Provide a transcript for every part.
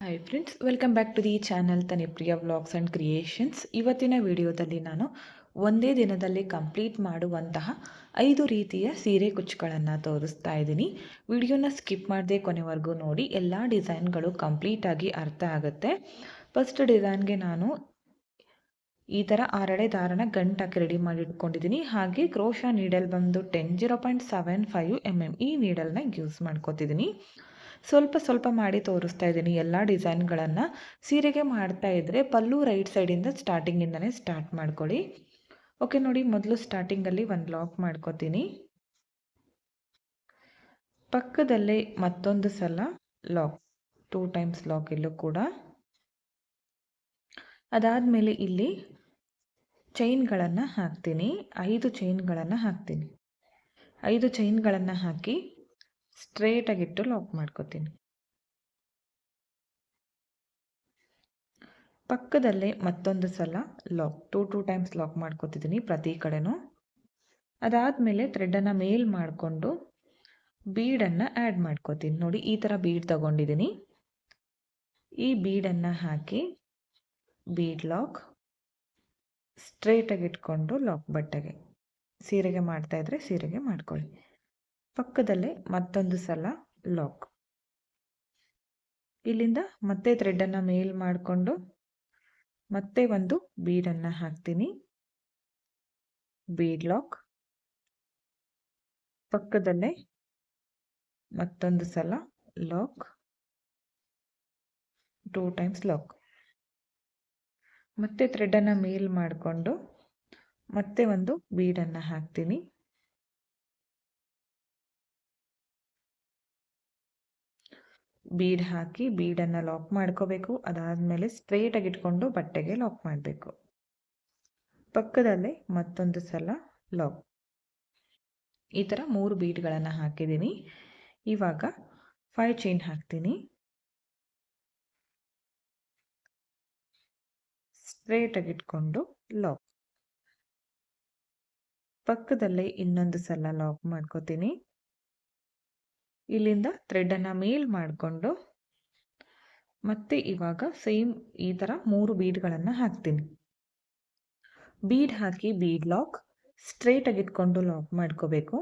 Hi friends welcome back to the channel Tanipriya vlogs and creations ಇವತ್ತಿನ ವಿಡಿಯೋದಲ್ಲಿ ನಾನು ಒಂದೇ ದಿನದಲ್ಲಿ ಕಂಪ್ಲೀಟ್ ಮಾಡುವಂತಹ ಐದು ರೀತಿಯ ಸೀರೆ ಕುಚ್ಚುಗಳನ್ನು ತೋರಿಸ್ತಾ ಇದ್ದೀನಿ. ವಿಡಿಯೋನ ಸ್ಕಿಪ್ ಮಾಡದೆ ಕೊನೆವರೆಗೂ ನೋಡಿ, ಎಲ್ಲ ಡಿಸೈನ್ಗಳು ಕಂಪ್ಲೀಟಾಗಿ ಅರ್ಥ ಆಗುತ್ತೆ. ಫಸ್ಟ್ ಡಿಸೈನ್ಗೆ ನಾನು ಈ ಥರ ಆರಡೆ ದಾರನ ಗಂಟಾಕಿ ರೆಡಿ ಮಾಡಿ ಇಟ್ಕೊಂಡಿದ್ದೀನಿ. ಹಾಗೆ ಕ್ರೋಶಾ ನೀಡಲ್ ಬಂದು ten zero point seven five M M ಈ ನೀಡಲ್ನ ಯೂಸ್ ಮಾಡ್ಕೋತಿದ್ದೀನಿ. ಸ್ವಲ್ಪ ಸ್ವಲ್ಪ ಮಾಡಿ ತೋರಿಸ್ತಾ ಇದ್ದೀನಿ. ಎಲ್ಲ ಡಿಸೈನ್ಗಳನ್ನು ಸೀರೆಗೆ ಮಾಡ್ತಾ ಇದ್ದರೆ ಪಲ್ಲು ರೈಟ್ ಸೈಡಿಂದ ಸ್ಟಾರ್ಟಿಂಗಿಂದನೇ ಸ್ಟಾರ್ಟ್ ಮಾಡ್ಕೊಳ್ಳಿ. ಓಕೆ ನೋಡಿ ಮೊದಲು ಸ್ಟಾರ್ಟಿಂಗಲ್ಲಿ ಒಂದು ಲಾಕ್ ಮಾಡ್ಕೋತೀನಿ. ಪಕ್ಕದಲ್ಲೇ ಮತ್ತೊಂದು ಸಲ ಲಾಕ್ ಟೂ ಟೈಮ್ಸ್ ಲಾಕ್ ಇಲ್ಲೂ ಕೂಡ. ಅದಾದಮೇಲೆ ಇಲ್ಲಿ ಚೈನ್ಗಳನ್ನು ಹಾಕ್ತೀನಿ. ಐದು ಚೈನ್ಗಳನ್ನು ಹಾಕ್ತೀನಿ. ಐದು ಚೈನ್ಗಳನ್ನು ಹಾಕಿ ಸ್ಟ್ರೇಟಾಗಿಟ್ಟು ಲಾಕ್ ಮಾಡ್ಕೋತೀನಿ. ಪಕ್ಕದಲ್ಲೇ ಮತ್ತೊಂದು ಸಲ lock two two times lock ಮಾಡ್ಕೋತಿದ್ದೀನಿ ಪ್ರತಿ ಕಡೆನೂ. ಅದಾದಮೇಲೆ ಥ್ರೆಡನ್ನು ಮೇಲ್ ಮಾಡಿಕೊಂಡು ಬೀಡನ್ನು ಆ್ಯಡ್ ಮಾಡ್ಕೋತೀನಿ. ನೋಡಿ, ಈ ಥರ ಬೀಡ್ ತಗೊಂಡಿದ್ದೀನಿ ಈ ಬೀಡನ್ನು ಹಾಕಿ ಬೀಡ್ ಲಾಕ್ ಸ್ಟ್ರೇಟಾಗಿ ಇಟ್ಕೊಂಡು ಲಾಕ್ ಬಟ್ಟೆಗೆ. ಸೀರೆಗೆ ಮಾಡ್ತಾಯಿದ್ರೆ ಸೀರೆಗೆ ಮಾಡ್ಕೊಳ್ಳಿ. ಪಕ್ಕದಲ್ಲೇ ಮತ್ತೊಂದು ಸಲ ಲಾಕ್ ಇಲ್ಲಿಂದ ಮತ್ತೆ ಥ್ರೆಡ್ಡನ್ನು ಮೇಲ್ ಮಾಡಿಕೊಂಡು ಮತ್ತೆ ಒಂದು ಬೀಡನ್ನು ಹಾಕ್ತೀನಿ. ಬೀಡ್ ಲಾಕ್ ಪಕ್ಕದಲ್ಲೇ ಮತ್ತೊಂದು ಸಲ ಲಾಕ್ ಟೂ ಟೈಮ್ಸ್ ಲಾಕ್ ಮತ್ತೆ ಥ್ರೆಡ್ಡನ್ನು ಮೇಲ್ ಮಾಡಿಕೊಂಡು ಮತ್ತೆ ಒಂದು ಬೀಡನ್ನು ಹಾಕ್ತೀನಿ. ಬೀಡ್ ಹಾಕಿ ಬೀಡನ್ನು ಲಾಕ್ ಮಾಡ್ಕೋಬೇಕು. ಅದಾದಮೇಲೆ ಸ್ಟ್ರೇಟಾಗಿ ಇಟ್ಕೊಂಡು ಬಟ್ಟೆಗೆ ಲಾಕ್ ಮಾಡಬೇಕು. ಪಕ್ಕದಲ್ಲೇ ಮತ್ತೊಂದು ಸಲ ಲಾಕ್ ಈ ಥರ ಮೂರು ಬೀಡ್ಗಳನ್ನು ಹಾಕಿದ್ದೀನಿ. ಇವಾಗ ಫೈವ್ ಚೈನ್ ಹಾಕ್ತೀನಿ. ಸ್ಟ್ರೇಟಾಗಿ ಇಟ್ಕೊಂಡು ಲಾಕ್ ಪಕ್ಕದಲ್ಲೇ ಇನ್ನೊಂದು ಸಲ ಲಾಕ್ ಮಾಡ್ಕೋತೀನಿ. ಇಲ್ಲಿಂದ ಥ್ರೆಡನ್ನು ಮೇಲ್ ಮಾಡಿಕೊಂಡು ಮತ್ತೆ ಇವಾಗ ಸೇಮ್ ಈ ಥರ ಮೂರು ಬೀಡ್ಗಳನ್ನು ಹಾಕ್ತೀನಿ. ಬೀಡ್ ಹಾಕಿ ಬೀಡ್ ಲಾಕ್ ಸ್ಟ್ರೇಟಾಗಿ ಇಟ್ಕೊಂಡು ಲಾಕ್ ಮಾಡ್ಕೋಬೇಕು.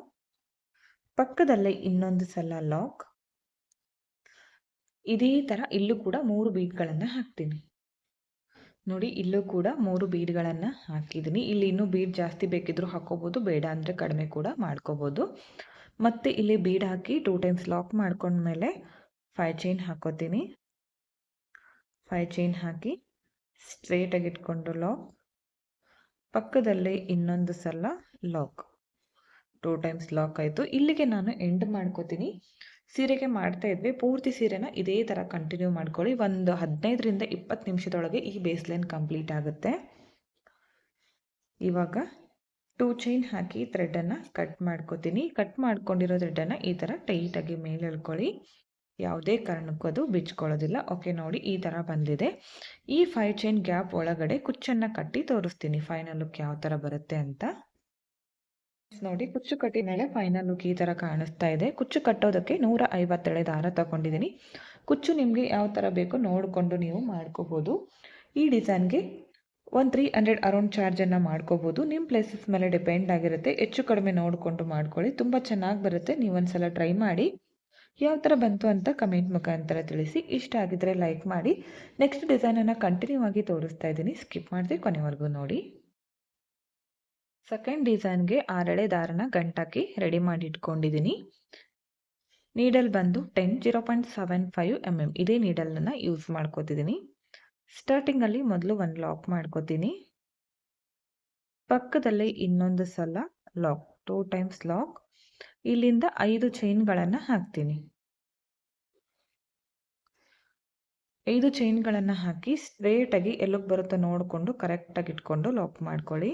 ಪಕ್ಕದಲ್ಲೇ ಇನ್ನೊಂದು ಸಲ ಲಾಕ್ ಇದೇ ಥರ ಇಲ್ಲೂ ಕೂಡ ಮೂರು ಬೀಡ್ಗಳನ್ನು ಹಾಕ್ತೀನಿ. ನೋಡಿ, ಇಲ್ಲೂ ಕೂಡ ಮೂರು ಬೀಡ್ಗಳನ್ನು ಹಾಕಿದ್ದೀನಿ ಇಲ್ಲಿ ಇನ್ನೂ ಬೀಡ್ ಜಾಸ್ತಿ ಬೇಕಿದ್ರೂ ಹಾಕ್ಕೋಬೋದು ಬೇಡ ಅಂದರೆ ಕಡಿಮೆ ಕೂಡ ಮಾಡ್ಕೋಬೋದು. ಮತ್ತು ಇಲ್ಲಿ ಬೀಡ್ ಹಾಕಿ ಟೂ ಟೈಮ್ಸ್ ಲಾಕ್ ಮಾಡ್ಕೊಂಡ್ಮೇಲೆ ಫೈ ಚೈನ್ ಹಾಕೋತೀನಿ. ಫೈ ಚೈನ್ ಹಾಕಿ ಸ್ಟ್ರೇಟಾಗಿ ಇಟ್ಕೊಂಡು ಲಾಕ್ ಪಕ್ಕದಲ್ಲೇ ಇನ್ನೊಂದು ಸಲ ಲಾಕ್ ಟೂ ಟೈಮ್ಸ್ ಲಾಕ್ ಆಯಿತು. ಇಲ್ಲಿಗೆ ನಾನು ಎಂಡ್ ಮಾಡ್ಕೋತೀನಿ. ಸೀರೆಗೆ ಮಾಡ್ತಾ ಇದ್ವಿ. ಪೂರ್ತಿ ಸೀರೆನ ಇದೇ ಥರ ಕಂಟಿನ್ಯೂ ಮಾಡ್ಕೊಳ್ಳಿ. ಒಂದು ಹದಿನೈದರಿಂದ ಇಪ್ಪತ್ತು ನಿಮಿಷದೊಳಗೆ ಈ ಬೇಸ್ಲೈನ್ ಕಂಪ್ಲೀಟ್ ಆಗುತ್ತೆ. ಇವಾಗ ಟೂ ಚೈನ್ ಹಾಕಿ ಥ್ರೆಡನ್ನು ಕಟ್ ಮಾಡ್ಕೋತೀನಿ. ಕಟ್ ಮಾಡ್ಕೊಂಡಿರೋ ಥ್ರೆಡನ್ನು ಈ ಥರ ಟೈಟಾಗಿ ಮೇಲೆ ಎಳ್ಕೊಳ್ಳಿ ಯಾವುದೇ ಕಾರಣಕ್ಕೂ ಅದು ಬಿಚ್ಕೊಳ್ಳೋದಿಲ್ಲ. ಓಕೆ ನೋಡಿ ಈ ಥರ ಬಂದಿದೆ. ಈ ಫೈವ್ ಚೈನ್ ಗ್ಯಾಪ್ ಒಳಗಡೆ ಕುಚ್ಚನ್ನು ಕಟ್ಟಿ ತೋರಿಸ್ತೀನಿ ಫೈನಲ್ ಲುಕ್ ಯಾವ ಥರ ಬರುತ್ತೆ ಅಂತ. ನೋಡಿ ಕುಚ್ಚು ಕಟ್ಟಿದ ಮೇಲೆ ಫೈನಲ್ ಲುಕ್ ಈ ಥರ ಕಾಣಿಸ್ತಾ ಇದೆ. ಕುಚ್ಚು ಕಟ್ಟೋದಕ್ಕೆ ನೂರ ಐವತ್ತೆಳೆ ದಾರ ತಗೊಂಡಿದ್ದೀನಿ. ಕುಚ್ಚು ನಿಮಗೆ ಯಾವ ಥರ ಬೇಕೋ ನೋಡಿಕೊಂಡು ನೀವು ಮಾಡ್ಕೋಬೋದು. ಈ ಡಿಸೈನ್ಗೆ ಒಂದು ತ್ರೀ ಹಂಡ್ರೆಡ್ ಅರೌಂಡ್ ಚಾರ್ಜನ್ನು ಮಾಡ್ಕೋಬೋದು. ನಿಮ್ಮ ಪ್ಲೇಸಸ್ ಮೇಲೆ ಡಿಪೆಂಡ್ ಆಗಿರುತ್ತೆ. ಹೆಚ್ಚು ಕಡಿಮೆ ನೋಡಿಕೊಂಡು ಮಾಡ್ಕೊಳ್ಳಿ. ತುಂಬ ಚೆನ್ನಾಗಿ ಬರುತ್ತೆ. ನೀವು ಸಲ ಟ್ರೈ ಮಾಡಿ. ಯಾವ ಥರ ಬಂತು ಅಂತ ಕಮೆಂಟ್ ಮುಖಾಂತರ ತಿಳಿಸಿ. ಇಷ್ಟ ಆಗಿದ್ರೆ ಲೈಕ್ ಮಾಡಿ. ನೆಕ್ಸ್ಟ್ ಡಿಸೈನನ್ನು ಕಂಟಿನ್ಯೂ ಆಗಿ ತೋರಿಸ್ತಾ ಇದ್ದೀನಿ. ಸ್ಕಿಪ್ ಮಾಡಿದೆ ಕೊನೆವರೆಗೂ ನೋಡಿ. ಸೆಕೆಂಡ್ ಡಿಸೈನ್ಗೆ ಆರಳೆ ದಾರನ ಗಂಟಾಕಿ ರೆಡಿ ಮಾಡಿ ಇಟ್ಕೊಂಡಿದ್ದೀನಿ. ನೀಡಲ್ ಬಂದು ten zero point seven five M M ಇದೇ ನೀಡಲನ್ನು ಯೂಸ್ ಮಾಡ್ಕೋತಿದ್ದೀನಿ. ಸ್ಟಾರ್ಟಿಂಗಲ್ಲಿ ಮೊದಲು ಒಂದು ಲಾಕ್ ಮಾಡ್ಕೋತೀನಿ. ಪಕ್ಕದಲ್ಲಿ ಇನ್ನೊಂದು ಸಲ ಲಾಕ್ ಟೂ ಟೈಮ್ಸ್ ಲಾಕ್ ಇಲ್ಲಿಂದ ಐದು ಚೈನ್ಗಳನ್ನು ಹಾಕ್ತೀನಿ. ಐದು ಚೈನ್ಗಳನ್ನು ಹಾಕಿ ಸ್ಟ್ರೇಟಾಗಿ ಎಲ್ಲಕ್ಕೆ ಬರುತ್ತೆ ನೋಡಿಕೊಂಡು ಕರೆಕ್ಟಾಗಿ ಇಟ್ಕೊಂಡು ಲಾಕ್ ಮಾಡ್ಕೊಳ್ಳಿ.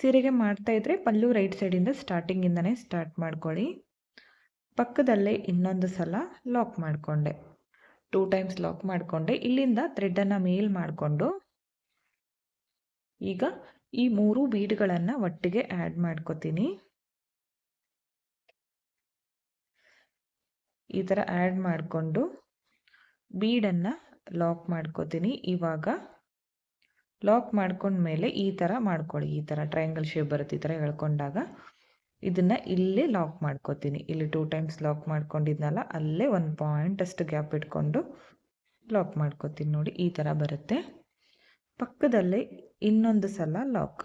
ಸೀರೆಗೆ ಮಾಡ್ತಾ ಇದ್ರೆ ಪಲ್ಲು ರೈಟ್ ಸೈಡಿಂದ ಸ್ಟಾರ್ಟಿಂಗಿಂದನೇ ಸ್ಟಾರ್ಟ್ ಮಾಡ್ಕೊಳ್ಳಿ. ಪಕ್ಕದಲ್ಲೇ ಇನ್ನೊಂದು ಸಲ ಲಾಕ್ ಮಾಡಿಕೊಂಡೆ. ಟೂ ಟೈಮ್ಸ್ ಲಾಕ್ ಮಾಡಿಕೊಂಡೆ. ಇಲ್ಲಿಂದ ಥ್ರೆಡ್ಡನ್ನು ಮೇಲ್ ಮಾಡಿಕೊಂಡು ಈಗ ಈ ಮೂರು ಬೀಡ್ಗಳನ್ನು ಒಟ್ಟಿಗೆ ಆ್ಯಡ್ ಮಾಡ್ಕೋತೀನಿ. ಈ ಥರ ಆ್ಯಡ್ ಮಾಡಿಕೊಂಡು ಬೀಡನ್ನು ಲಾಕ್ ಮಾಡ್ಕೋತೀನಿ. ಇವಾಗ ಲಾಕ್ ಮಾಡ್ಕೊಂಡ್ಮೇಲೆ ಈ ಥರ ಮಾಡ್ಕೊಳ್ಳಿ. ಈ ಥರ ಟ್ರಯಾಂಗಲ್ ಶೇಪ್ ಬರುತ್ತೆ ಈ ಥರ ಎಳ್ಕೊಂಡಾಗ ಇದನ್ನು ಇಲ್ಲೇ ಲಾಕ್ ಮಾಡ್ಕೋತೀನಿ. ಇಲ್ಲಿ ಟೂ ಟೈಮ್ಸ್ ಲಾಕ್ ಮಾಡ್ಕೊಂಡಿದ್ನಲ್ಲ, ಅಲ್ಲೇ ಒಂದು ಪಾಯಿಂಟ್ ಅಷ್ಟು ಗ್ಯಾಪ್ ಇಟ್ಕೊಂಡು ಲಾಕ್ ಮಾಡ್ಕೋತೀನಿ ನೋಡಿ, ಈ ಥರ ಬರುತ್ತೆ. ಪಕ್ಕದಲ್ಲೇ ಇನ್ನೊಂದು ಸಲ ಲಾಕ್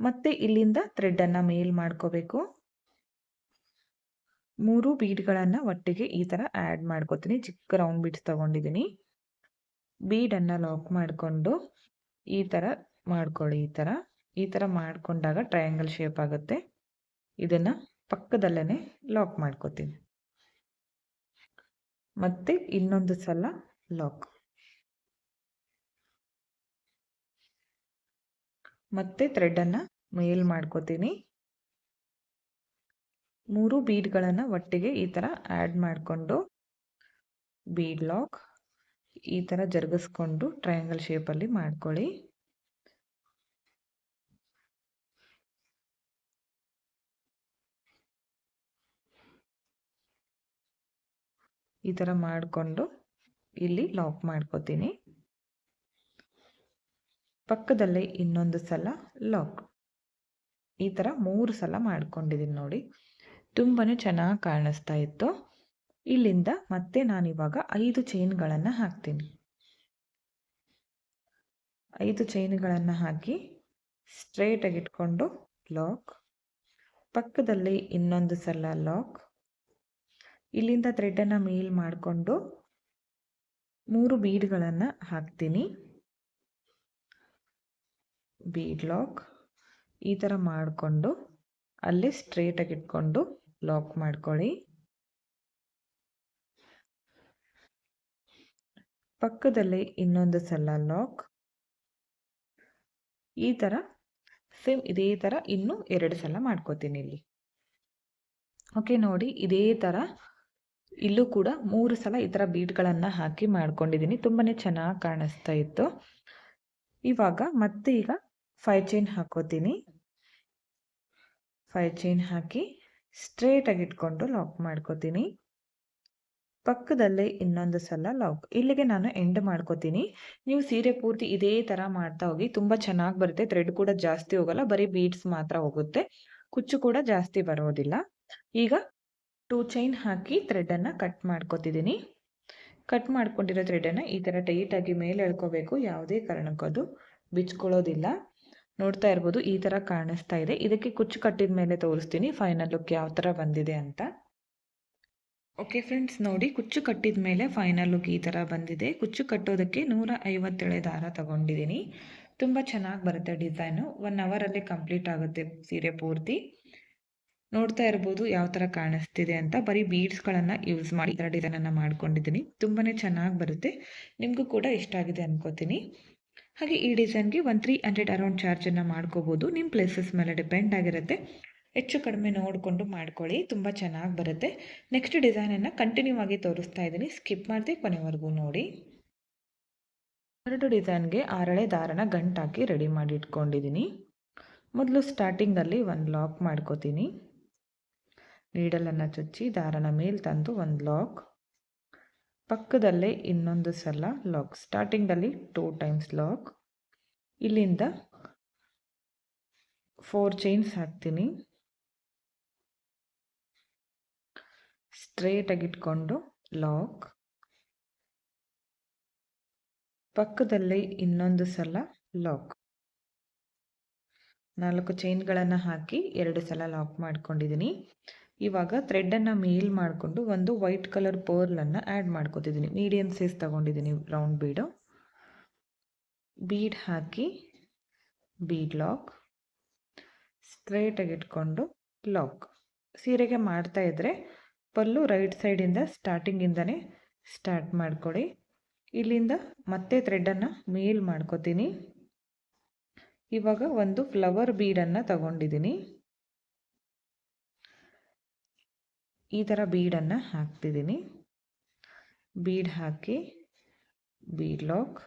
ಮತ್ತೆ ಇಲ್ಲಿಂದ ಥ್ರೆಡ್ಡನ್ನು ಮೇಲ್ ಮಾಡ್ಕೋಬೇಕು. ಮೂರು ಬೀಡ್ಗಳನ್ನು ಒಟ್ಟಿಗೆ ಈ ಥರ ಆ್ಯಡ್ ಮಾಡ್ಕೋತೀನಿ. ಚಿಕ್ಕ ರೌಂಡ್ ಬೀಡ್ಸ್ ತೊಗೊಂಡಿದ್ದೀನಿ ಬೀಡನ್ನು ಲಾಕ್ ಮಾಡಿಕೊಂಡು ಈ ಥರ ಮಾಡ್ಕೊಳ್ಳಿ, ಈ ಥರ ಈ ಥರ ಮಾಡಿಕೊಂಡಾಗ ಟ್ರಯಾಂಗಲ್ ಶೇಪ್ ಆಗುತ್ತೆ. ಇದನ್ನು ಪಕ್ಕದಲ್ಲೇ ಲಾಕ್ ಮಾಡ್ಕೋತೀನಿ. ಮತ್ತೆ ಇನ್ನೊಂದು ಸಲ ಲಾಕ್ ಮತ್ತೆ ಥ್ರೆಡನ್ನು ಮೇಲ್ ಮಾಡ್ಕೋತೀನಿ. ಮೂರು ಬೀಡ್ಗಳನ್ನು ಒಟ್ಟಿಗೆ ಈ ಥರ ಆ್ಯಡ್ ಮಾಡಿಕೊಂಡು ಬೀಡ್ ಲಾಕ್ ಈ ಥರ ಜರುಗಿಸ್ಕೊಂಡು ಟ್ರಯಾಂಗಲ್ ಶೇಪಲ್ಲಿ ಮಾಡ್ಕೊಳ್ಳಿ. ಈ ಥರ ಮಾಡಿಕೊಂಡು ಇಲ್ಲಿ ಲಾಕ್ ಮಾಡ್ಕೋತೀನಿ. ಪಕ್ಕದಲ್ಲೇ ಇನ್ನೊಂದು ಸಲ ಲಾಕ್ ಈ ಥರ ಮೂರು ಸಲ ಮಾಡ್ಕೊಂಡಿದ್ದೀನಿ ನೋಡಿ. ತುಂಬಾ ಚೆನ್ನಾಗಿ ಕಾಣಿಸ್ತಾ ಇತ್ತು. ಇಲ್ಲಿಂದ ಮತ್ತೆ ನಾನಿವಾಗ ಐದು ಚೈನ್ಗಳನ್ನು ಹಾಕ್ತೀನಿ. ಐದು ಚೈನ್ಗಳನ್ನು ಹಾಕಿ ಸ್ಟ್ರೇಟಾಗಿ ಇಟ್ಕೊಂಡು ಲಾಕ್ ಪಕ್ಕದಲ್ಲಿ ಇನ್ನೊಂದು ಸಲ ಲಾಕ್ ಇಲ್ಲಿಂದ ಥ್ರೆಡನ್ನು ಮೇಲ್ ಮಾಡಿಕೊಂಡು ಮೂರು ಬೀಡ್ಗಳನ್ನು ಹಾಕ್ತೀನಿ. ಬೀಡ್ ಲಾಕ್ ಈ ಥರ ಮಾಡಿಕೊಂಡು ಅಲ್ಲೇ ಸ್ಟ್ರೇಟಾಗಿ ಇಟ್ಕೊಂಡು ಲಾಕ್ ಮಾಡ್ಕೊಳ್ಳಿ. ಪಕ್ಕದಲ್ಲಿ ಇನ್ನೊಂದು ಸಲ ಲಾಕ್ ಈ ಥರ ಸೇಮ್ ಇದೇ ಥರ ಇನ್ನೂ ಎರಡು ಸಲ ಮಾಡ್ಕೋತೀನಿ ಇಲ್ಲಿ. ಓಕೆ ನೋಡಿ ಇದೇ ಥರ ಇಲ್ಲೂ ಕೂಡ ಮೂರು ಸಲ ಈ ಥರ ಬೀಟ್ಗಳನ್ನು ಹಾಕಿ ಮಾಡ್ಕೊಂಡಿದ್ದೀನಿ ತುಂಬಾ ಚೆನ್ನಾಗಿ ಕಾಣಿಸ್ತಾ ಇತ್ತು. ಇವಾಗ ಮತ್ತೆ ಈಗ ಫೈ ಚೈನ್ ಹಾಕೋತೀನಿ. ಫೈ ಚೈನ್ ಹಾಕಿ ಸ್ಟ್ರೇಟಾಗಿ ಇಟ್ಕೊಂಡು ಲಾಕ್ ಮಾಡ್ಕೋತೀನಿ. ಪಕ್ಕದಲ್ಲೇ ಇನ್ನೊಂದು ಸಲ ಲಾಕ್ ಇಲ್ಲಿಗೆ ನಾನು ಎಂಡ್ ಮಾಡ್ಕೋತೀನಿ. ನೀವು ಸೀರೆ ಪೂರ್ತಿ ಇದೇ ಥರ ಮಾಡ್ತಾ ಹೋಗಿ ತುಂಬ ಚೆನ್ನಾಗಿ ಬರುತ್ತೆ. ಥ್ರೆಡ್ ಕೂಡ ಜಾಸ್ತಿ ಹೋಗಲ್ಲ, ಬರೀ ಬೀಡ್ಸ್ ಮಾತ್ರ ಹೋಗುತ್ತೆ. ಕುಚ್ಚು ಕೂಡ ಜಾಸ್ತಿ ಬರೋದಿಲ್ಲ. ಈಗ ಟೂ ಚೈನ್ ಹಾಕಿ ಥ್ರೆಡನ್ನು ಕಟ್ ಮಾಡ್ಕೋತಿದ್ದೀನಿ ಕಟ್ ಮಾಡ್ಕೊಂಡಿರೋ ಥ್ರೆಡನ್ನು ಈ ಥರ ಟೈಟಾಗಿ ಮೇಲೆ ಎಳ್ಕೋಬೇಕು. ಯಾವುದೇ ಕಾರಣಕ್ಕೂ ಅದು ಬಿಚ್ಕೊಳ್ಳೋದಿಲ್ಲ. ನೋಡ್ತಾ ಇರ್ಬೋದು ಈ ಥರ ಕಾಣಿಸ್ತಾ ಇದೆ. ಇದಕ್ಕೆ ಕುಚ್ಚು ಕಟ್ಟಿದ ಮೇಲೆ ತೋರಿಸ್ತೀನಿ ಫೈನಲ್ ಲುಕ್ ಯಾವ ಥರ ಬಂದಿದೆ ಅಂತ. ಓಕೆ ಫ್ರೆಂಡ್ಸ್ ನೋಡಿ ಕುಚ್ಚು ಕಟ್ಟಿದ ಮೇಲೆ ಫೈನಲ್ ಲುಕ್ ಈ ಥರ ಬಂದಿದೆ. ಕುಚ್ಚು ಕಟ್ಟೋದಕ್ಕೆ ನೂರ ಐವತ್ತೇಳೆ ದಾರ ತಗೊಂಡಿದ್ದೀನಿ ತುಂಬ ಚೆನ್ನಾಗಿ ಬರುತ್ತೆ ಡಿಸೈನು ಒನ್ ಅವರಲ್ಲಿ ಕಂಪ್ಲೀಟ್ ಆಗುತ್ತೆ ಸೀರೆ ಪೂರ್ತಿ. ನೋಡ್ತಾ ಇರ್ಬೋದು ಯಾವ ಥರ ಕಾಣಿಸ್ತಿದೆ ಅಂತ. ಬರೀ ಬೀಡ್ಸ್ಗಳನ್ನು ಯೂಸ್ ಮಾಡಿ ಈ ಥರ ಮಾಡ್ಕೊಂಡಿದ್ದೀನಿ. ತುಂಬಾ ಚೆನ್ನಾಗಿ ಬರುತ್ತೆ. ನಿಮಗೂ ಕೂಡ ಇಷ್ಟ ಆಗಿದೆ ಅನ್ಕೋತೀನಿ. ಹಾಗೆ ಈ ಡಿಸೈನ್ಗೆ ಒನ್ ತ್ರೀ ಹಂಡ್ರೆಡ್ ಅರೌಂಡ್ ಚಾರ್ಜನ್ನು ಮಾಡ್ಕೋಬೋದು. ನಿಮ್ಮ ಪ್ಲೇಸಸ್ ಮೇಲೆ ಡಿಪೆಂಡ್ ಆಗಿರುತ್ತೆ. ಹೆಚ್ಚು ಕಡಿಮೆ ನೋಡಿಕೊಂಡು ಮಾಡ್ಕೊಳ್ಳಿ. ತುಂಬ ಚೆನ್ನಾಗಿ ಬರುತ್ತೆ. ನೆಕ್ಸ್ಟ್ ಡಿಸೈನನ್ನು ಕಂಟಿನ್ಯೂ ಆಗಿ ತೋರಿಸ್ತಾ ಇದ್ದೀನಿ. ಸ್ಕಿಪ್ ಮಾಡಿದೆ ಕೊನೆವರೆಗೂ ನೋಡಿ. ಎರಡು ಡಿಸೈನ್ಗೆ ಆರಳೆ ದಾರನ ಗಂಟಾಕಿ ರೆಡಿ ಮಾಡಿ ಇಟ್ಕೊಂಡಿದ್ದೀನಿ ಮೊದಲು ಸ್ಟಾರ್ಟಿಂಗಲ್ಲಿ ಒಂದು ಲಾಕ್ ಮಾಡ್ಕೋತೀನಿ. ನೀಡಲನ್ನು ಚುಚ್ಚಿ ದಾರನ ಮೇಲೆ ತಂದು ಒಂದು ಲಾಕ್ ಪಕ್ಕದಲ್ಲೇ ಇನ್ನೊಂದು ಸಲ ಲಾಕ್ ಸ್ಟಾರ್ಟಿಂಗಲ್ಲಿ ಟೂ ಟೈಮ್ಸ್ ಲಾಕ್ ಇಲ್ಲಿಂದ ಫೋರ್ ಚೈನ್ಸ್ ಹಾಕ್ತೀನಿ. ಸ್ಟ್ರೇಟಾಗಿ ಇಟ್ಕೊಂಡು ಲಾಕ್ ಪಕ್ಕದಲ್ಲಿ ಇನ್ನೊಂದು ಸಲ ಲಾಕ್ ನಾಲ್ಕು ಚೈನ್ಗಳನ್ನು ಹಾಕಿ ಎರಡು ಸಲ ಲಾಕ್ ಮಾಡ್ಕೊಂಡಿದ್ದೀನಿ ಇವಾಗ ಥ್ರೆಡ್ಡನ್ನು ಮೇಲ್ ಮಾಡಿಕೊಂಡು ಒಂದು ವೈಟ್ ಕಲರ್ ಪರ್ಲನ್ನು ಆ್ಯಡ್ ಮಾಡ್ಕೋತಿದ್ದೀನಿ ಮೀಡಿಯಮ್ ಸೈಜ್ ತೊಗೊಂಡಿದ್ದೀನಿ ರೌಂಡ್ ಬೀಡು ಬೀಡ್ ಹಾಕಿ ಬೀಡ್ ಲಾಕ್ ಸ್ಟ್ರೇಟಾಗಿ ಇಟ್ಕೊಂಡು ಲಾಕ್ ಸೀರೆಗೆ ಮಾಡ್ತಾ ಇದ್ದರೆ ಪಲ್ಲು ರೈಟ್ ಸೈಡಿಂದ ಸ್ಟಾರ್ಟಿಂಗಿಂದನೇ ಸ್ಟಾರ್ಟ್ ಮಾಡಿಕೊಡಿ. ಇಲ್ಲಿಂದ ಮತ್ತೆ ಥ್ರೆಡ್ಡನ್ನು ಮೇಲ್ ಮಾಡ್ಕೋತೀನಿ. ಇವಾಗ ಒಂದು ಫ್ಲವರ್ ಬೀಡನ್ನು ತಗೊಂಡಿದ್ದೀನಿ ಈ ಥರ ಬೀಡನ್ನು ಹಾಕ್ತಿದ್ದೀನಿ ಬೀಡ್ ಹಾಕಿ, ಬೀಡ್ ಲಾಕ್.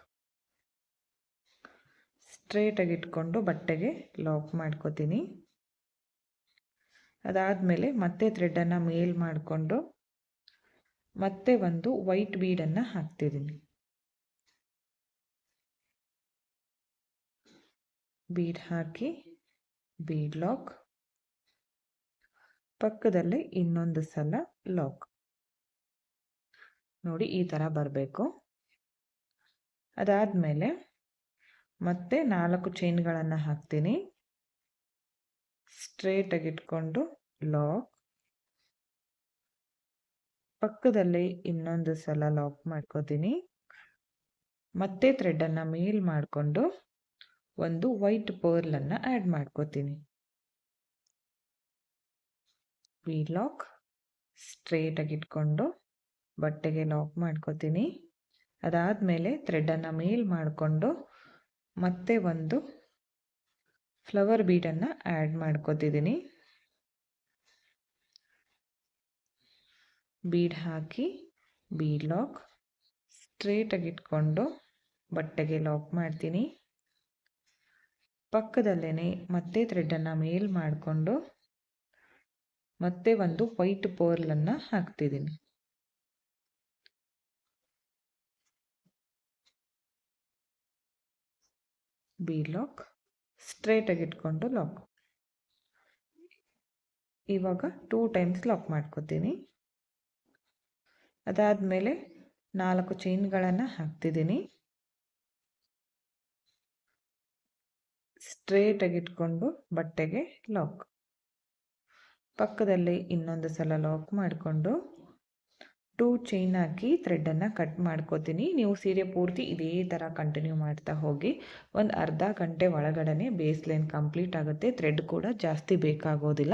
ಸ್ಟ್ರೇಟಾಗಿ ಇಟ್ಕೊಂಡು ಬಟ್ಟೆಗೆ ಲಾಕ್ ಮಾಡ್ಕೋತೀನಿ. ಅದಾದಮೇಲೆ ಮತ್ತೆ ಥ್ರೆಡ್ಡನ್ನು ಮೇಲ್ ಮಾಡಿಕೊಂಡು ಮತ್ತೆ ಒಂದು ವೈಟ್ ಬೀಡನ್ನು ಹಾಕ್ತಿದ್ದೀನಿ ಬೀಡ್ ಹಾಕಿ, ಬೀಡ್ ಲಾಕ್. ಪಕ್ಕದಲ್ಲಿ ಇನ್ನೊಂದು ಸಲ ಲಾಕ್ ನೋಡಿ ಈ ಥರ ಬರಬೇಕು. ಅದಾದಮೇಲೆ ಮತ್ತೆ ನಾಲ್ಕು ಚೈನ್ಗಳನ್ನು ಹಾಕ್ತೀನಿ. ಸ್ಟ್ರೇಟಾಗಿ ಇಟ್ಕೊಂಡು ಲಾಕ್ ಪಕ್ಕದಲ್ಲಿ ಇನ್ನೊಂದು ಸಲ ಲಾಕ್ ಮಾಡ್ಕೋತೀನಿ. ಮತ್ತೆ ಥ್ರೆಡ್ಡನ್ನು ಮೇಲ್ ಮಾಡಿಕೊಂಡು ಒಂದು ವೈಟ್ ಪರ್ಲನ್ನು ಆ್ಯಡ್ ಮಾಡ್ಕೋತೀನಿ. ವಿ ಲಾಕ್ ಸ್ಟ್ರೇಟಾಗಿ ಇಟ್ಕೊಂಡು ಬಟ್ಟೆಗೆ ಲಾಕ್ ಮಾಡ್ಕೋತೀನಿ. ಅದಾದಮೇಲೆ ಥ್ರೆಡನ್ನು ಮೇಲ್ ಮಾಡಿಕೊಂಡು ಮತ್ತೆ ಒಂದು ಫ್ಲವರ್ ಬೀಡನ್ನು ಆ್ಯಡ್ ಮಾಡ್ಕೋತಿದ್ದೀನಿ ಬೀಡ್ ಹಾಕಿ ಬೀಡ್ ಲಾಕ್ ಸ್ಟ್ರೇಟಾಗಿ ಇಟ್ಕೊಂಡು ಬಟ್ಟೆಗೆ ಲಾಕ್ ಮಾಡ್ತೀನಿ. ಪಕ್ಕದಲ್ಲೇ ಮತ್ತೆ ಥ್ರೆಡನ್ನು ಮೇಲ್ ಮಾಡಿಕೊಂಡು ಮತ್ತೆ ಒಂದು ವೈಟ್ ಪರ್ಲನ್ನು ಹಾಕ್ತಿದ್ದೀನಿ. ಬಿ ಲಾಕ್ ಸ್ಟ್ರೇಟಾಗಿ ಇಟ್ಕೊಂಡು ಲಾಕ್. ಇವಾಗ ಟೂ ಟೈಮ್ಸ್ ಲಾಕ್ ಮಾಡ್ಕೋತೀನಿ. ಅದಾದಮೇಲೆ ನಾಲ್ಕು ಚೈನ್ಗಳನ್ನು ಹಾಕ್ತಿದ್ದೀನಿ. ಸ್ಟ್ರೇಟಾಗಿ ಇಟ್ಕೊಂಡು ಬಟ್ಟೆಗೆ ಲಾಕ್. ಪಕ್ಕದಲ್ಲಿ ಇನ್ನೊಂದು ಸಲ ಲಾಕ್ ಮಾಡಿಕೊಂಡು ಟೂ ಚೈನ್ ಹಾಕಿ ಥ್ರೆಡನ್ನು ಕಟ್ ಮಾಡ್ಕೋತೀನಿ. ನೀವು ಸೀರೆ ಪೂರ್ತಿ ಇದೇ ಥರ ಕಂಟಿನ್ಯೂ ಮಾಡ್ತಾ ಹೋಗಿ ಒಂದು ಅರ್ಧ ಗಂಟೆ ಒಳಗಡೆ ಬೇಸ್ ಲೈನ್ ಕಂಪ್ಲೀಟ್ ಆಗುತ್ತೆ. ಥ್ರೆಡ್ ಕೂಡ ಜಾಸ್ತಿ ಬೇಕಾಗೋದಿಲ್ಲ.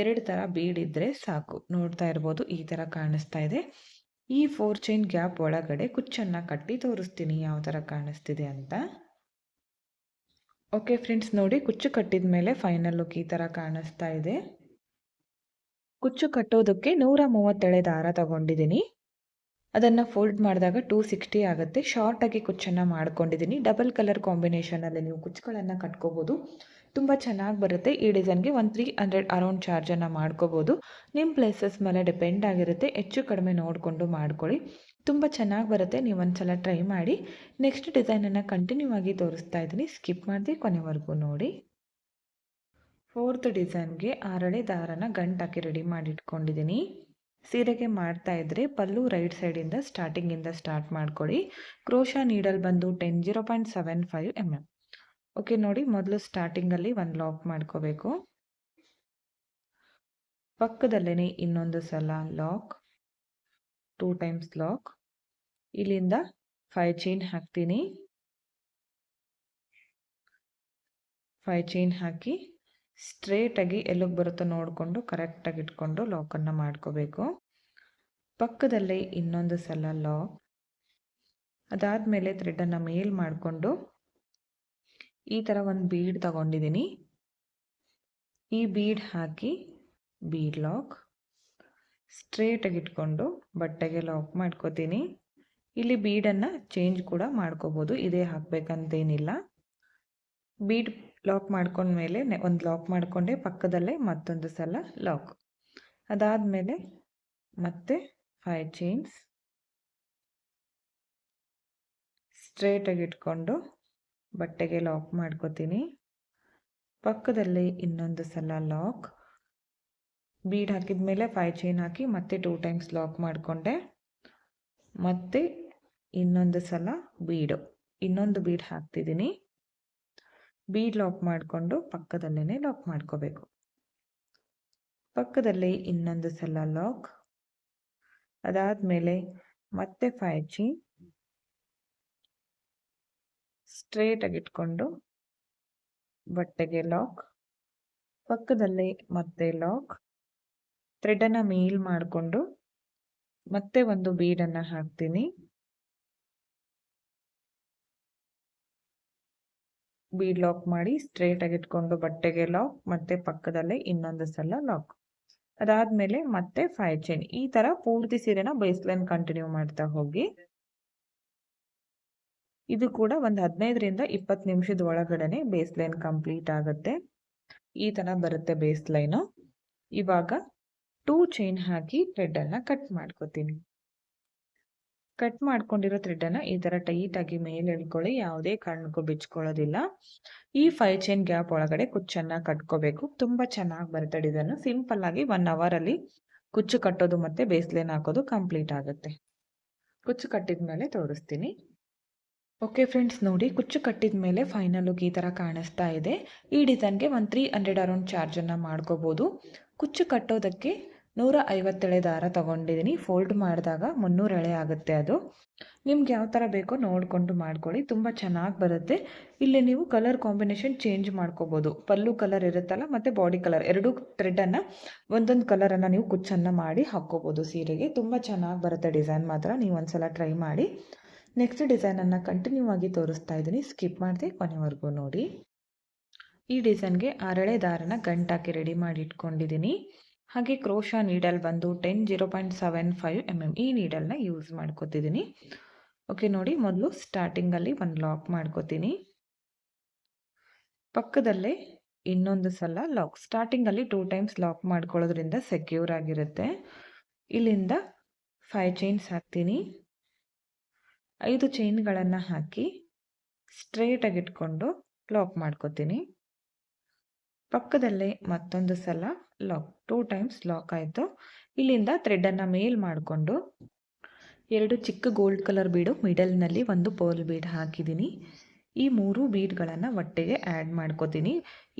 ಎರಡು ಥರ ಬೀಡಿದ್ರೆ ಸಾಕು. ನೋಡ್ತಾ ಇರ್ಬೋದು ಈ ಥರ ಕಾಣಿಸ್ತಾ ಇದೆ. ಈ ಫೋರ್ ಚೈನ್ ಗ್ಯಾಪ್ ಒಳಗಡೆ ಕುಚ್ಚನ್ನು ಕಟ್ಟಿ ತೋರಿಸ್ತೀನಿ ಯಾವ ಥರ ಕಾಣಿಸ್ತಿದೆ ಅಂತ. ಓಕೆ ಫ್ರೆಂಡ್ಸ್ ನೋಡಿ ಕುಚ್ಚು ಕಟ್ಟಿದ ಮೇಲೆ ಫೈನಲ್ ಲುಕ್ ಈ ಥರ ಕಾಣಿಸ್ತಾ ಇದೆ. ಕುಚ್ಚು ಕಟ್ಟೋದಕ್ಕೆ ನೂರ ಮೂವತ್ತೇಳೆ ದಾರ ತಗೊಂಡಿದ್ದೀನಿ. ಅದನ್ನು ಫೋಲ್ಡ್ ಮಾಡಿದಾಗ ಟೂ ಸಿಕ್ಸ್ಟಿ ಆಗುತ್ತೆ. ಶಾರ್ಟಾಗಿ ಕುಚ್ಚನ್ನು ಮಾಡ್ಕೊಂಡಿದ್ದೀನಿ. ಡಬಲ್ ಕಲರ್ ಕಾಂಬಿನೇಷನಲ್ಲಿ ನೀವು ಕುಚ್ಚುಗಳನ್ನು ಕಟ್ಕೋಬೋದು. ತುಂಬ ಚೆನ್ನಾಗಿ ಬರುತ್ತೆ. ಈ ಡಿಸೈನ್ಗೆ ಒಂದು ತ್ರೀ ಹಂಡ್ರೆಡ್ ಅರೌಂಡ್ ಚಾರ್ಜನ್ನು ಮಾಡ್ಕೋಬೋದು. ನಿಮ್ಮ ಪ್ಲೇಸಸ್ ಮೇಲೆ ಡಿಪೆಂಡ್ ಆಗಿರುತ್ತೆ. ಹೆಚ್ಚು ಕಡಿಮೆ ನೋಡಿಕೊಂಡು ಮಾಡ್ಕೊಳ್ಳಿ. ತುಂಬ ಚೆನ್ನಾಗಿ ಬರುತ್ತೆ. ನೀವು ಒಂದು ಸಲ ಟ್ರೈ ಮಾಡಿ ನೆಕ್ಸ್ಟ್ ಡಿಸೈನನ್ನು ಕಂಟಿನ್ಯೂ ಆಗಿ ತೋರಿಸ್ತಾ ಇದ್ದೀನಿ. ಸ್ಕಿಪ್ ಮಾಡಿದೆ ಕೊನೆವರೆಗೂ ನೋಡಿ. ಫೋರ್ತ್ ಡಿಸೈನ್ಗೆ ಆರಳೆ ದಾರನ ಗಂಟಾಕಿ ರೆಡಿ ಮಾಡಿ ಇಟ್ಕೊಂಡಿದ್ದೀನಿ ಸೀರೆಗೆ ಮಾಡ್ತಾ ಇದ್ರೆ ಪಲ್ಲು ರೈಟ್ ಸೈಡಿಂದ ಸ್ಟಾರ್ಟಿಂಗಿಂದ ಸ್ಟಾರ್ಟ್ ಮಾಡ್ಕೊಳ್ಳಿ. ಕ್ರೋಶ ನೀಡಲ್ ಬಂದು ten zero point seven five M M okay ನೋಡಿ ಮೊದಲು ಸ್ಟಾರ್ಟಿಂಗಲ್ಲಿ ಒಂದು ಲಾಕ್ ಮಾಡ್ಕೋಬೇಕು. ಪಕ್ಕದಲ್ಲೇ ಇನ್ನೊಂದು ಸಲ ಲಾಕ್ ಟೂ ಟೈಮ್ಸ್ ಲಾಕ್ ಇಲ್ಲಿಂದ ಫೈವ್ ಚೈನ್ ಹಾಕ್ತೀನಿ. ಫೈವ್ ಚೈನ್ ಹಾಕಿ ಸ್ಟ್ರೇಟಾಗಿ ಎಲ್ಲಿಗೆ ಬರುತ್ತೋ ನೋಡಿಕೊಂಡು ಕರೆಕ್ಟಾಗಿ ಇಟ್ಕೊಂಡು ಲಾಕನ್ನು ಮಾಡ್ಕೋಬೇಕು. ಪಕ್ಕದಲ್ಲೇ ಇನ್ನೊಂದು ಸಲ ಲಾಕ್. ಅದಾದಮೇಲೆ ಥ್ರೆಡನ್ನು ಮೇಲ್ ಮಾಡಿಕೊಂಡು ಈ ಥರ ಒಂದು ಬೀಡ್ ತಗೊಂಡಿದ್ದೀನಿ. ಈ ಬೀಡ್ ಹಾಕಿ ಬೀಡ್ ಲಾಕ್. ಸ್ಟ್ರೇಟಾಗಿ ಇಟ್ಕೊಂಡು ಬಟ್ಟೆಗೆ ಲಾಕ್ ಮಾಡ್ಕೋತೀನಿ. ಇಲ್ಲಿ ಬೀಡನ್ನು ಚೇಂಜ್ ಕೂಡ ಮಾಡ್ಕೋಬೋದು. ಇದೇ ಹಾಕಬೇಕಂತೇನಿಲ್ಲ. ಬೀಡ್ ಲಾಕ್ ಮಾಡ್ಕೊಂಡ್ಮೇಲೆ ಒಂದು ಲಾಕ್ ಮಾಡಿಕೊಂಡೆ ಪಕ್ಕದಲ್ಲೇ ಮತ್ತೊಂದು ಸಲ ಲಾಕ್ ಅದಾದಮೇಲೆ ಮತ್ತೆ ಫೈವ್ ಚೈನ್ಸ್ ಸ್ಟ್ರೇಟಾಗಿ ಇಟ್ಕೊಂಡು ಬಟ್ಟೆಗೆ ಲಾಕ್ ಮಾಡ್ಕೋತೀನಿ. ಪಕ್ಕದಲ್ಲಿ ಇನ್ನೊಂದು ಸಲ ಲಾಕ್ ಬೀಡ್ ಹಾಕಿದ ಮೇಲೆ ಫೈವ್ ಚೈನ್ ಹಾಕಿ ಮತ್ತೆ ಟೂ ಟೈಮ್ಸ್ ಲಾಕ್ ಮಾಡಿಕೊಂಡೆ. ಮತ್ತೆ ಇನ್ನೊಂದು ಸಲ ಬೀಡು ಇನ್ನೊಂದು ಬೀಡ್ ಹಾಕ್ತಿದ್ದೀನಿ. ಬೀಡ್ ಲಾಕ್ ಮಾಡಿಕೊಂಡು ಪಕ್ಕದಲ್ಲೇ ಲಾಕ್ ಮಾಡ್ಕೋಬೇಕು. ಪಕ್ಕದಲ್ಲಿ ಇನ್ನೊಂದು ಸಲ ಲಾಕ್. ಅದಾದಮೇಲೆ ಮತ್ತೆ ಫೈ ಜಿ. ಸ್ಟ್ರೇಟಾಗಿ ಇಟ್ಕೊಂಡು ಬಟ್ಟೆಗೆ ಲಾಕ್. ಪಕ್ಕದಲ್ಲಿ ಮತ್ತೆ ಲಾಕ್. ಥ್ರೆಡನ್ನು ಮೇಲ್ ಮಾಡಿಕೊಂಡು ಮತ್ತೆ ಒಂದು ಬೀಡನ್ನು ಹಾಕ್ತೀನಿ. ಬೀಡ್ ಲಾಕ್ ಮಾಡಿ ಸ್ಟ್ರೇಟಾಗಿ ಇಟ್ಕೊಂಡು ಬಟ್ಟೆಗೆ ಲಾಕ್ ಮತ್ತೆ ಪಕ್ಕದಲ್ಲೇ ಇನ್ನೊಂದು ಸಲ ಲಾಕ್ ಅದಾದ್ಮೇಲೆ ಮತ್ತೆ ಫೈವ್ ಚೈನ್ ಈ ತರ ಪೂರ್ತಿ ಸೀರೆನ ಲೈನ್ ಕಂಟಿನ್ಯೂ ಮಾಡ್ತಾ ಹೋಗಿ. ಇದು ಕೂಡ ಒಂದು ಹದಿನೈದರಿಂದ ಇಪ್ಪತ್ತು ನಿಮಿಷದ ಒಳಗಡೆನೆ ಬೇಸ್ ಲೈನ್ ಕಂಪ್ಲೀಟ್ ಆಗುತ್ತೆ. ಈ ಥರ ಬರುತ್ತೆ ಬೇಸ್ ಲೈನು ಇವಾಗ ಟೂ ಚೈನ್ ಹಾಕಿ ಥ್ರೆಡನ್ನು ಕಟ್ ಮಾಡ್ಕೋತೀನಿ. ಕಟ್ ಮಾಡ್ಕೊಂಡಿರೋ ಥ್ರೆಡ್ಡನ್ನು ಈ ಥರ ಟೈಟಾಗಿ ಮೇಲೆ ಎಳ್ಕೊಳ್ಳಿ ಯಾವುದೇ ಕಾರಣಕ್ಕೂ ಬಿಚ್ಕೊಳ್ಳೋದಿಲ್ಲ. ಈ ಫೈವ್ ಚೈನ್ ಗ್ಯಾಪ್ ಒಳಗಡೆ ಕುಚ್ಚನ್ನು ಕಟ್ಕೋಬೇಕು. ತುಂಬ ಚೆನ್ನಾಗಿ ಬರುತ್ತೆ ಇದನ್ನು. ಸಿಂಪಲ್ ಆಗಿ ಒನ್ ಅವರಲ್ಲಿ ಕುಚ್ಚು ಕಟ್ಟೋದು ಮತ್ತು ಬೇಸ್ಲೇನ್ ಹಾಕೋದು ಕಂಪ್ಲೀಟ್ ಆಗುತ್ತೆ. ಕುಚ್ಚು ಕಟ್ಟಿದ ಮೇಲೆ ತೋರಿಸ್ತೀನಿ. ಓಕೆ ಫ್ರೆಂಡ್ಸ್ ನೋಡಿ ಕುಚ್ಚು ಕಟ್ಟಿದ ಮೇಲೆ ಫೈನಲ್ ಈ ಥರ ಕಾಣಿಸ್ತಾ ಇದೆ. ಈ ಡಿಸೈನ್ಗೆ ಒಂದು ತ್ರೀ ಹಂಡ್ರೆಡ್ ಅರೌಂಡ್ ಚಾರ್ಜನ್ನು ಮಾಡ್ಕೋಬೋದು. ಕುಚ್ಚು ಕಟ್ಟೋದಕ್ಕೆ ನೂರ ಐವತ್ತೆಳೆ ದಾರ ತೊಗೊಂಡಿದ್ದೀನಿ ಫೋಲ್ಡ್ ಮಾಡಿದಾಗ ಮುನ್ನೂರು ಎಳೆ ಆಗುತ್ತೆ ಅದು. ನಿಮ್ಗೆ ಯಾವ ಥರ ಬೇಕೋ ನೋಡಿಕೊಂಡು ಮಾಡ್ಕೊಳ್ಳಿ. ತುಂಬ ಚೆನ್ನಾಗಿ ಬರುತ್ತೆ. ಇಲ್ಲಿ ನೀವು ಕಲರ್ ಕಾಂಬಿನೇಷನ್ ಚೇಂಜ್ ಮಾಡ್ಕೋಬೋದು. ಪಲ್ಲು ಕಲರ್ ಇರುತ್ತಲ್ಲ, ಮತ್ತು ಬಾಡಿ ಕಲರ್ ಎರಡು ಥ್ರೆಡನ್ನು ಒಂದೊಂದು ಕಲರನ್ನು ನೀವು ಕುಚ್ಚನ್ನು ಮಾಡಿ ಹಾಕ್ಕೋಬೋದು ಸೀರೆಗೆ. ತುಂಬ ಚೆನ್ನಾಗಿ ಬರುತ್ತೆ ಡಿಸೈನ್ ಮಾತ್ರ. ನೀವು ಒಂದ್ಸಲ ಟ್ರೈ ಮಾಡಿ. ನೆಕ್ಸ್ಟ್ ಡಿಸೈನನ್ನು ಕಂಟಿನ್ಯೂ ಆಗಿ ತೋರಿಸ್ತಾ ಇದ್ದೀನಿ ಸ್ಕಿಪ್ ಮಾಡಿದೆ ಕೊನೆವರೆಗೂ ನೋಡಿ. ಈ ಡಿಸೈನ್ಗೆ ಅರಳೆ ದಾರನ ಗಂಟಾಕಿ ರೆಡಿ ಮಾಡಿ ಇಟ್ಕೊಂಡಿದ್ದೀನಿ ಹಾಗೆ ಕ್ರೋಶಾ ನೀಡಲ್ ಬಂದು ten zero point seven five M M ಈ ನೀಡಲ್ನ ಯೂಸ್ ಮಾಡ್ಕೋತಿದ್ದೀನಿ ಓಕೆ ನೋಡಿ ಮೊದಲು ಸ್ಟಾರ್ಟಿಂಗಲ್ಲಿ ಒಂದು ಲಾಕ್ ಮಾಡ್ಕೋತೀನಿ. ಪಕ್ಕದಲ್ಲೇ ಇನ್ನೊಂದು ಸಲ ಲಾಕ್ ಸ್ಟಾರ್ಟಿಂಗಲ್ಲಿ ಟೂ ಟೈಮ್ಸ್ ಲಾಕ್ ಮಾಡ್ಕೊಳ್ಳೋದ್ರಿಂದ ಸೆಕ್ಯೂರ್ ಆಗಿರುತ್ತೆ. ಇಲ್ಲಿಂದ ಫೈವ್ ಚೈನ್ಸ್ ಹಾಕ್ತೀನಿ. ಐದು ಚೈನ್ಗಳನ್ನು ಹಾಕಿ ಸ್ಟ್ರೇಟಾಗಿ ಇಟ್ಕೊಂಡು ಲಾಕ್ ಮಾಡ್ಕೋತೀನಿ. ಪಕ್ಕದಲ್ಲೇ ಮತ್ತೊಂದು ಸಲ ಲಾಕ್ ಟೂ ಟೈಮ್ಸ್ ಲಾಕ್ ಆಯಿತು. ಇಲ್ಲಿಂದ ಥ್ರೆಡನ್ನು ಮೇಲ್ ಮಾಡಿಕೊಂಡು ಎರಡು ಚಿಕ್ಕ ಗೋಲ್ಡ್ ಕಲರ್ ಬೀಡು ಮಿಡಲ್ನಲ್ಲಿ ಒಂದು ಪೋಲ್ ಬೀಡ್ ಹಾಕಿದ್ದೀನಿ ಈ ಮೂರು ಬೀಡ್ಗಳನ್ನು ಒಟ್ಟಿಗೆ ಆ್ಯಡ್ ಮಾಡ್ಕೋತೀನಿ.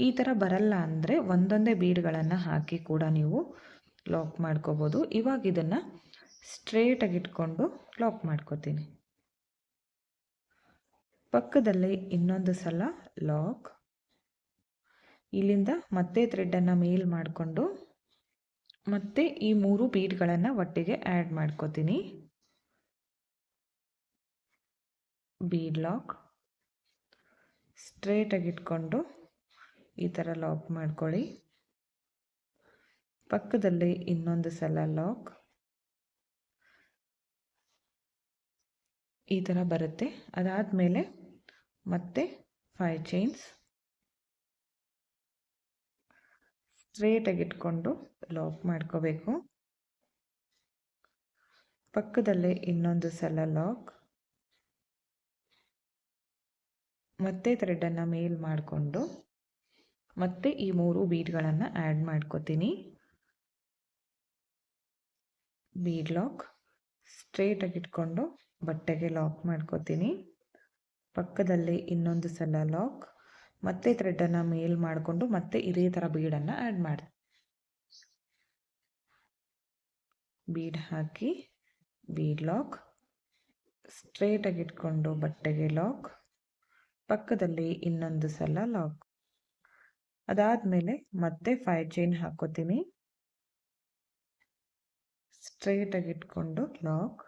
ಈ ಥರ ಬರಲ್ಲ ಅಂದರೆ ಒಂದೊಂದೇ ಬೀಡ್ಗಳನ್ನು ಹಾಕಿ ಕೂಡ ನೀವು ಲಾಕ್ ಮಾಡ್ಕೋಬೋದು. ಇವಾಗ ಇದನ್ನು ಸ್ಟ್ರೇಟಾಗಿ ಇಟ್ಕೊಂಡು ಲಾಕ್ ಮಾಡ್ಕೋತೀನಿ. ಪಕ್ಕದಲ್ಲೇ ಇನ್ನೊಂದು ಸಲ ಲಾಕ್ ಇಲ್ಲಿಂದ ಮತ್ತೆ ಥ್ರೆಡ್ಡನ್ನು ಮೇಲ್ ಮಾಡಿಕೊಂಡು ಮತ್ತೆ ಈ ಮೂರು ಬೀಡ್ಗಳನ್ನು ಒಟ್ಟಿಗೆ ಆ್ಯಡ್ ಮಾಡ್ಕೋತೀನಿ. ಬೀಡ್ ಲಾಕ್ ಸ್ಟ್ರೇಟಾಗಿ ಇಟ್ಕೊಂಡು ಈ ಥರ ಲಾಕ್ ಮಾಡ್ಕೊಳ್ಳಿ. ಪಕ್ಕದಲ್ಲಿ ಇನ್ನೊಂದು ಸಲ ಲಾಕ್ ಈ ಥರ ಬರುತ್ತೆ. ಅದಾದಮೇಲೆ ಮತ್ತೆ ಫೈವ್ ಚೈನ್ಸ್ ಸ್ಟ್ರೇಟಾಗಿ ಇಟ್ಕೊಂಡು ಲಾಕ್ ಮಾಡ್ಕೋಬೇಕು. ಪಕ್ಕದಲ್ಲೇ ಇನ್ನೊಂದು ಸಲ ಲಾಕ್ ಮತ್ತೆ ಥ್ರೆಡನ್ನು ಮೇಲ್ ಮಾಡಿಕೊಂಡು ಮತ್ತೆ ಈ ಮೂರು ಬೀಡ್ಗಳನ್ನು ಆ್ಯಡ್ ಮಾಡ್ಕೋತೀನಿ. ಬೀಡ್ ಲಾಕ್ ಸ್ಟ್ರೇಟಾಗಿ ಇಟ್ಕೊಂಡು ಬಟ್ಟೆಗೆ ಲಾಕ್ ಮಾಡ್ಕೋತೀನಿ. ಪಕ್ಕದಲ್ಲೇ ಇನ್ನೊಂದು ಸಲ ಲಾಕ್ ಮತ್ತೆ ಥ್ರೆಡನ್ನು ಮೇಲ್ ಮಾಡಿಕೊಂಡು ಮತ್ತೆ ಇದೇ ಥರ ಬೀಡನ್ನು ಆ್ಯಡ್ ಮಾಡಿ ಬೀಡ್ ಹಾಕಿ ಬೀಡ್ ಲಾಕ್ ಸ್ಟ್ರೇಟಾಗಿ ಇಟ್ಕೊಂಡು ಬಟ್ಟೆಗೆ ಲಾಕ್ ಪಕ್ಕದಲ್ಲಿ ಇನ್ನೊಂದು ಸಲ ಲಾಕ್ ಅದಾದಮೇಲೆ ಮತ್ತೆ ಫೈವ್ ಚೈನ್ ಹಾಕೋತೀನಿ. ಸ್ಟ್ರೇಟಾಗಿ ಇಟ್ಕೊಂಡು ಲಾಕ್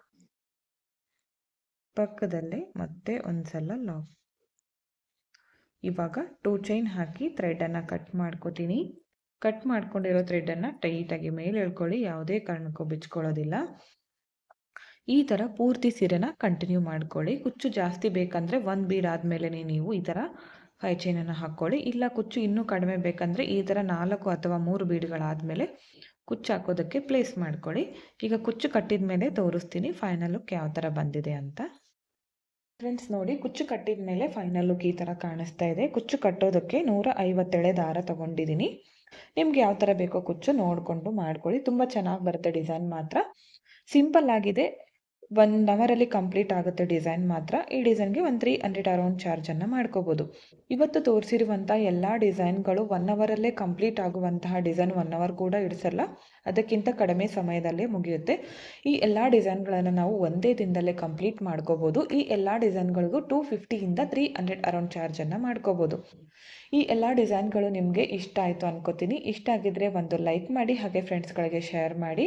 ಪಕ್ಕದಲ್ಲಿ ಮತ್ತೆ ಒಂದು ಸಲ ಲಾಕ್ ಇವಾಗ ಟೂ ಚೈನ್ ಹಾಕಿ ಥ್ರೆಡನ್ನು ಕಟ್ ಮಾಡ್ಕೋತೀನಿ. ಕಟ್ ಮಾಡ್ಕೊಂಡಿರೋ ಥ್ರೆಡನ್ನು ಟೈಟಾಗಿ ಮೇಲೆ ಎಳ್ಕೊಳ್ಳಿ, ಯಾವುದೇ ಕಾರಣಕ್ಕೂ ಬಿಚ್ಕೊಳ್ಳೋದಿಲ್ಲ. ಈ ಥರ ಪೂರ್ತಿ ಸೀರೆನ ಕಂಟಿನ್ಯೂ ಮಾಡ್ಕೊಳ್ಳಿ. ಕುಚ್ಚು ಜಾಸ್ತಿ ಬೇಕಂದರೆ ಒಂದು ಬೀಡ್ ಆದಮೇಲೆ ನೀವು ಈ ಥರ ಫೈ ಚೈನನ್ನು ಹಾಕ್ಕೊಳ್ಳಿ. ಇಲ್ಲ ಕುಚ್ಚು ಇನ್ನೂ ಕಡಿಮೆ ಬೇಕಂದರೆ ಈ ಥರ ನಾಲ್ಕು ಅಥವಾ ಮೂರು ಬೀಡ್ಗಳಾದಮೇಲೆ ಕುಚ್ಚು ಹಾಕೋದಕ್ಕೆ ಪ್ಲೇಸ್ ಮಾಡ್ಕೊಳ್ಳಿ. ಈಗ ಕುಚ್ಚು ಕಟ್ಟಿದ ಮೇಲೆ ತೋರಿಸ್ತೀನಿ ಫೈನಲ್ ಲುಕ್ ಯಾವ ಥರ ಬಂದಿದೆ ಅಂತ. ಫ್ರೆಂಡ್ಸ್ ನೋಡಿ, ಕುಚ್ಚು ಕಟ್ಟಿದ ಮೇಲೆ ಫೈನಲ್ ಲುಕ್ ಈ ಥರ ಕಾಣಿಸ್ತಾ ಇದೆ. ಕುಚ್ಚು ಕಟ್ಟೋದಕ್ಕೆ ನೂರ ಐವತ್ತೆಳೆ ದಾರ ತೊಗೊಂಡಿದ್ದೀನಿ. ನಿಮ್ಗೆ ಯಾವ ಥರ ಬೇಕೋ ಕುಚ್ಚು ನೋಡಿಕೊಂಡು ಮಾಡ್ಕೊಳ್ಳಿ. ತುಂಬ ಚೆನ್ನಾಗಿ ಬರುತ್ತೆ ಡಿಸೈನ್ ಮಾತ್ರ. ಸಿಂಪಲ್ ಆಗಿದೆ. ಒನ್ ಅವರಲ್ಲಿ ಕಂಪ್ಲೀಟ್ ಆಗುತ್ತೆ ಡಿಸೈನ್ ಮಾತ್ರ. ಈ ಡಿಸೈನ್ಗೆ ಒಂದು ತ್ರೀ ಹಂಡ್ರೆಡ್ ಅರೌಂಡ್ ಚಾರ್ಜನ್ನು ಮಾಡ್ಕೋಬೋದು. ಇವತ್ತು ತೋರಿಸಿರುವಂಥ ಎಲ್ಲ ಡಿಸೈನ್ಗಳು ಒನ್ ಅವರಲ್ಲೇ ಕಂಪ್ಲೀಟ್ ಆಗುವಂತಹ ಡಿಸೈನ್ ಒನ್ ಅವರ್ ಕೂಡ ಇಡಿಸಲ್ಲ. ಅದಕ್ಕಿಂತ ಕಡಿಮೆ ಸಮಯದಲ್ಲೇ ಮುಗಿಯುತ್ತೆ. ಈ ಎಲ್ಲ ಡಿಸೈನ್ಗಳನ್ನು ನಾವು ಒಂದೇ ದಿನದಲ್ಲೇ ಕಂಪ್ಲೀಟ್ ಮಾಡ್ಕೋಬೋದು. ಈ ಎಲ್ಲ ಡಿಸೈನ್ಗಳಿಗೂ ಟೂ ಫಿಫ್ಟಿಯಿಂದ ತ್ರೀ ಹಂಡ್ರೆಡ್ ಅರೌಂಡ್ ಚಾರ್ಜನ್ನು ಮಾಡ್ಕೋಬೋದು. ಈ ಎಲ್ಲ ಡಿಸೈನ್ಗಳು ನಿಮಗೆ ಇಷ್ಟ ಆಯಿತು ಅನ್ಕೋತೀನಿ. ಇಷ್ಟ ಆಗಿದ್ರೆ ಒಂದು ಲೈಕ್ ಮಾಡಿ, ಹಾಗೆ ಫ್ರೆಂಡ್ಸ್ಗಳಿಗೆ ಶೇರ್ ಮಾಡಿ.